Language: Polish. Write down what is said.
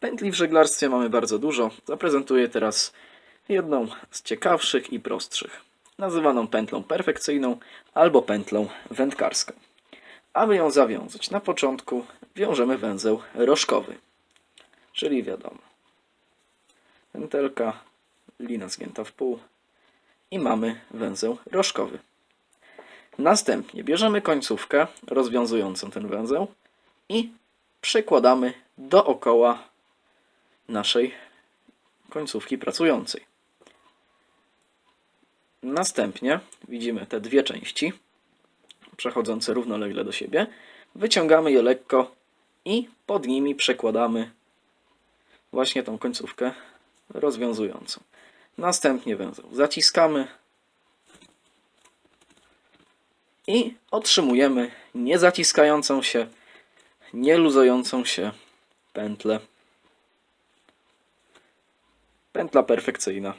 Pętli w żeglarstwie mamy bardzo dużo. Zaprezentuję teraz jedną z ciekawszych i prostszych, nazywaną pętlą perfekcyjną albo pętlą wędkarską. Aby ją zawiązać, na początku wiążemy węzeł rożkowy, czyli wiadomo, pętelka, lina zgięta w pół i mamy węzeł rożkowy. Następnie bierzemy końcówkę rozwiązującą ten węzeł i przekładamy dookoła naszej końcówki pracującej. Następnie widzimy te dwie części przechodzące równolegle do siebie. Wyciągamy je lekko i pod nimi przekładamy właśnie tą końcówkę rozwiązującą. Następnie węzeł zaciskamy i otrzymujemy niezaciskającą się, nieluzującą się pętlę. Pętla perfekcyjna.